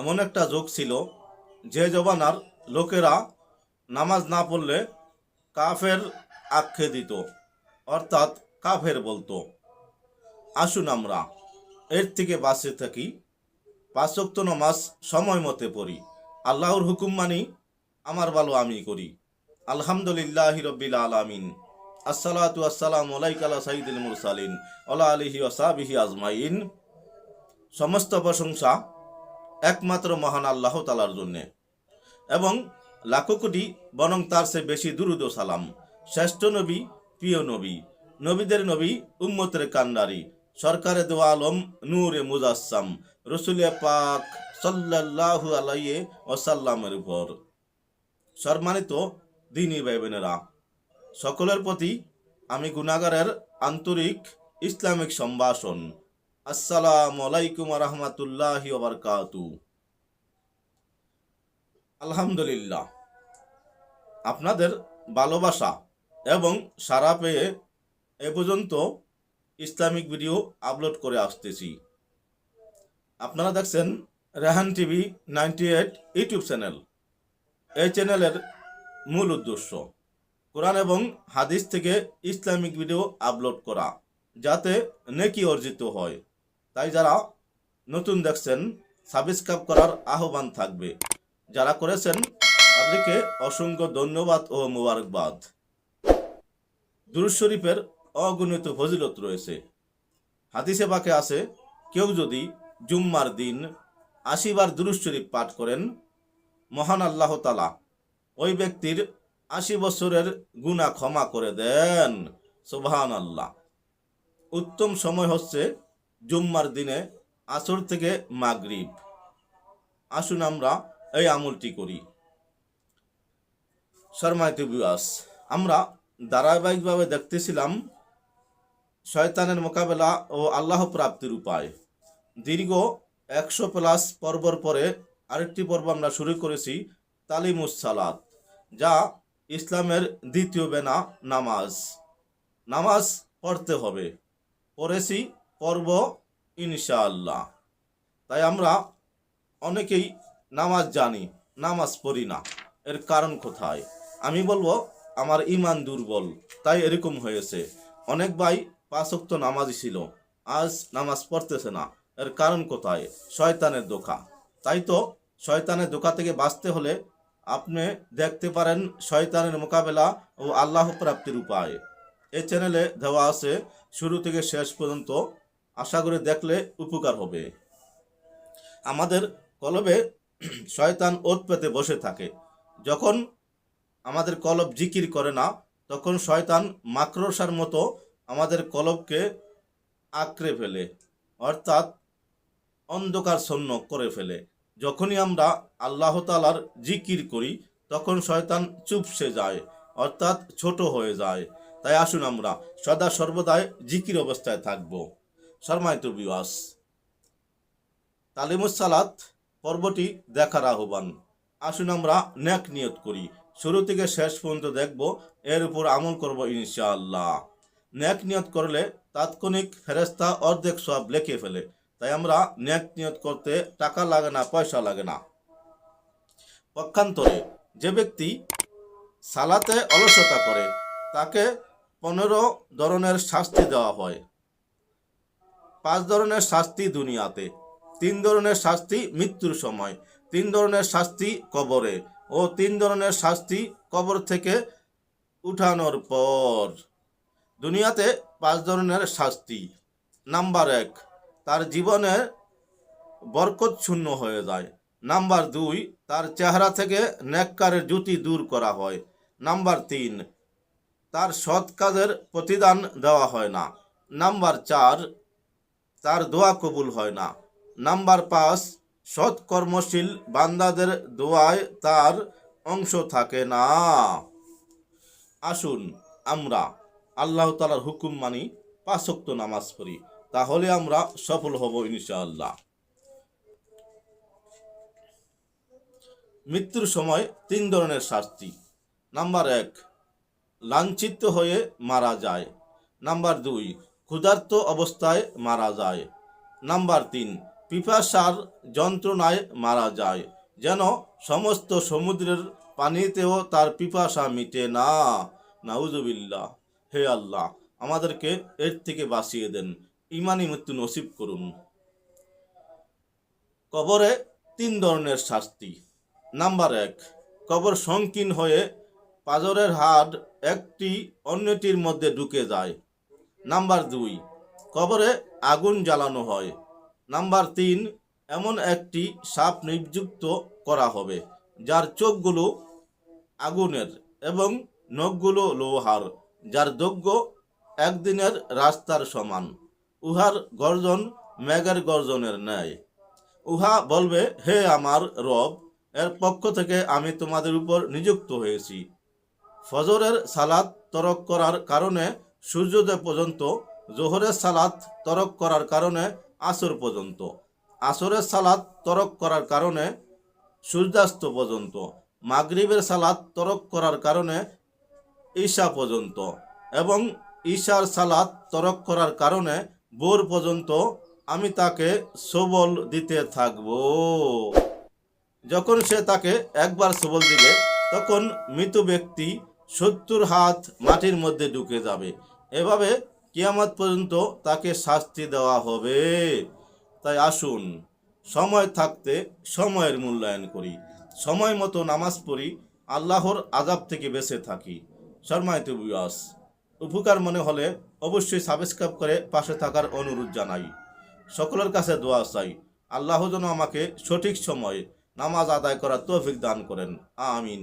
এমন একটা যোগ ছিল যে জবানার লোকেরা নামাজ না পড়লে কাফের আখ্যে দিত, অর্থাৎ কাফের বলতো। আসুন আমরা এর থেকে বাঁচে থাকি। পাঁচক্ত নামাজ সময় মতে পড়ি। আল্লাহর হুকুম মানি, আমার ভালো আমি করি। আলহামদুলিল্লাহ রব্বিল আলামিন। আসসালাতু আসসালামু আলা সাইয়্যিদিল মুরসালিন আলা আলিহি ওয়াসাবিহি আজমাইন। সমস্ত প্রশংসা একমাত্র মহান আল্লাহ তালার জন্যে। এবং লাখো কোটি বরং তার সে বেশি দুরুদ সালাম। শ্রেষ্ঠ নবী, প্রিয় নবী, নবীদের নবী, উম্মতের কান্ডারি, সরকারে দো আলম, নূরে মুজাসসাম, রসুলে পাক সাল্লাল্লাহু আলাইহি ওয়াসাল্লামের উপর। সম্মানিত দিনী ভাই বোনেরা সকলের প্রতি আমি গুনাগারের আন্তরিক ইসলামিক সম্ভাষণ আসসালামু আলাইকুম রহমতুল্লাহি আলহামদুলিল্লাহ। আপনাদের ভালোবাসা এবং সারা পেয়ে এ পর্যন্ত ইসলামিক ভিডিও আপলোড করে আসতেছি। আপনারা দেখছেন Rehan TV ninety eight YouTube channel. এই চ্যানেলের মূল উদ্দেশ্য, কোরআন এবং হাদিস থেকে ইসলামিক ভিডিও আপলোড করা, যাতে নেকি অর্জিত হয়। তাই যারা নতুন দেখছেন সাবস্ক্রাইব করার আহ্বান থাকবে। যারা করেছেন, তাদেরকে অসংখ্য ধন্যবাদ ও মোবারকবাদ। দুরুজ শরীফের অগণিত ফজিলত রয়েছে। হাদিসে বাকে আছে, কেউ যদি জুম্মার দিন আশিবার দুরুজ শরীফ পাঠ করেন, মহান আল্লাহ তালা ওই ব্যক্তির আশি বছরের গুণা ক্ষমা করে দেন। সুবহান আল্লাহ উত্তম সময় হচ্ছে জুম্মার দিনে আসর থেকে মাগরিব। আসুন আমরা এই আমলটি করি। শর্মায়িত আমরা ধারাবাহিকভাবে দেখতেছিলাম শয়তানের মোকাবেলা ও আল্লাহ প্রাপ্তির উপায়। দীর্ঘ একশো প্লাস পর্বর পরে আরেকটি পর্ব আমরা শুরু করেছি, তালিমুস সালাত, যা ইসলামের দ্বিতীয় বেনা নামাজ। নামাজ পড়তে হবে। পড়েছি পর্ব, ইনশাআল্লাহ। তাই আমরা অনেকেই নামাজ জানি, নামাজ পড়ি না। এর কারণ কোথায়? আমি বলব, আমার ইমান দুর্বল, তাই এরকম হয়েছে। অনেক ভাই পাঁচক্ত নামাজি ছিল, আজ নামাজ পড়তেছে না। এর কারণ কোথায়? শয়তানের দোকা। তাই তো শয়তানের দোকা থেকে বাঁচতে হলে আপনি দেখতে পারেন শয়তানের মোকাবেলা ও আল্লাহ প্রাপ্তির উপায়। এই চ্যানেলে দেওয়া আছে, শুরু থেকে শেষ পর্যন্ত আশা করে দেখলে উপকার হবে। আমাদের কলবে শয়তান ওত পেতে বসে থাকে। যখন আমাদের কলব জিকির করে না, তখন শয়তান মাকড়সার মতো আমাদের কলবকে আঁকড়ে ফেলে, অর্থাৎ অন্ধকার শূন্য করে ফেলে। যখনই আমরা আল্লাহ তালার জিকির করি, তখন শয়তান চুপসে যায়, অর্থাৎ ছোট হয়ে যায়। তাই আসুন আমরা সদা সর্বদাই জিকির অবস্থায় থাকব। শর্মায়িত বিবাস তালিমুসালাত পর্বটি দেখার আহ্বান। আসুন আমরা ন্যাক নিয়ত করি। শুরু থেকে শেষ পর্যন্ত দেখব, এর উপর আমল করব ইনশাআল্লাহ। ন্যাক নিয়ত করলে তাৎক্ষণিক ফেরেস্তা অর্ধেক সব লেখে ফেলে। তাই আমরা ন্যাক নিয়ত করতে টাকা লাগে না, পয়সা লাগে না। পক্ষান্তরে যে ব্যক্তি সালাতে অলসতা করে, তাকে পনেরো ধরনের শাস্তি দেওয়া হয়। পাঁচ ধরনের শাস্তি দুনিয়াতে, তিন ধরনের শাস্তি মৃত্যুর সময়, তিন ধরনের শাস্তি কবরে ও তিন ধরনের শাস্তি কবর থেকে উঠানোর পর। দুনিয়াতে পাঁচ ধরনের শাস্তি। নাম্বার এক, তার জীবনে বরকত শূন্য হয়ে যায়। নাম্বার দুই, তার চেহারা থেকে নেককারের জুতি দূর করা হয়। নাম্বার তিন, তার সৎ কাজের প্রতিদান দেওয়া হয় না। নাম্বার চার তার দোয়া কবুল হয় না। নাম্বার পাঁচ সৎ কর্মশীল বান্দাদের দোয়ায় তার অংশ থাকে না। আসুন আমরা আল্লাহ তালার হুকুম মানি পাঁচক্ত নামাজ পড়ি, তাহলে আমরা সফল হব ইনশাআল্লাহ। মৃত্যুর সময় তিন ধরনের শাস্তি। নাম্বার এক, লাঞ্ছিত হয়ে মারা যায়। নাম্বার দুই ক্ষুধার্ত অবস্থায় মারা যায়। নাম্বার তিন, পিপাসার যন্ত্রণায় মারা যায়, যেন সমস্ত সমুদ্রের পানিতেও তার পিপাসা মিটে না। নাউজুবিল্লাহ, হে আল্লাহ, আমাদেরকে এর থেকে বাঁচিয়ে দেন। ইমানি মৃত্যু নসিব করুন। কবরে তিন ধরনের শাস্তি। নাম্বার এক, কবর সংকীর্ণ হয়ে পাজরের হাড় একটি অন্যটির মধ্যে ঢুকে যায়। নাম্বার দুই, কবরে আগুন জ্বালানো হয়। নাম্বার তিন, এমন একটি সাপ নিযুক্ত করা হবে, যার চোখগুলো আগুনের এবং নখগুলো লোহার, যার দৈর্ঘ্য একদিনের রাস্তার সমান। উহার গর্জন মেঘের গর্জনের ন্যায়। উহা বলবে, হে আমার রব, এর পক্ষ থেকে আমি তোমাদের উপর নিযুক্ত হয়েছি। ফজরের সালাদ তরক করার কারণে সূর্যোদয় পর্যন্ত, জোহরের সালাত তরক করার কারণে আসর পর্যন্ত। আসরের সালাত তরক করার কারণে সূর্যাস্ত পর্যন্ত। মাগরিবের সালাত তরক করার কারণে ঈশা পর্যন্ত এবং ঈশার সালাত তরক করার কারণে ভোর পর্যন্ত আমি তাকে সবল দিতে থাকব। যখন সে তাকে একবার সবল দিবে, তখন মৃত ব্যক্তি সত্তর হাত মাটির মধ্যে ঢুকে যাবে। এভাবে কিয়ামত পর্যন্ত তাকে শাস্তি দেওয়া হবে। তাই আসুন, সময় থাকতে সময়ের মূল্যায়ন করি। সময় মতো নামাজ পড়ি, আল্লাহর আজাব থেকে বেঁচে থাকি। শর্মায়িত বিয়াস উপকার মনে হলে অবশ্যই সাবস্ক্রাইব করে পাশে থাকার অনুরোধ জানাই। সকলের কাছে দোয়া চাই, আল্লাহ যেন আমাকে সঠিক সময়ে নামাজ আদায় করার তৌফিক দান করেন। আমিন।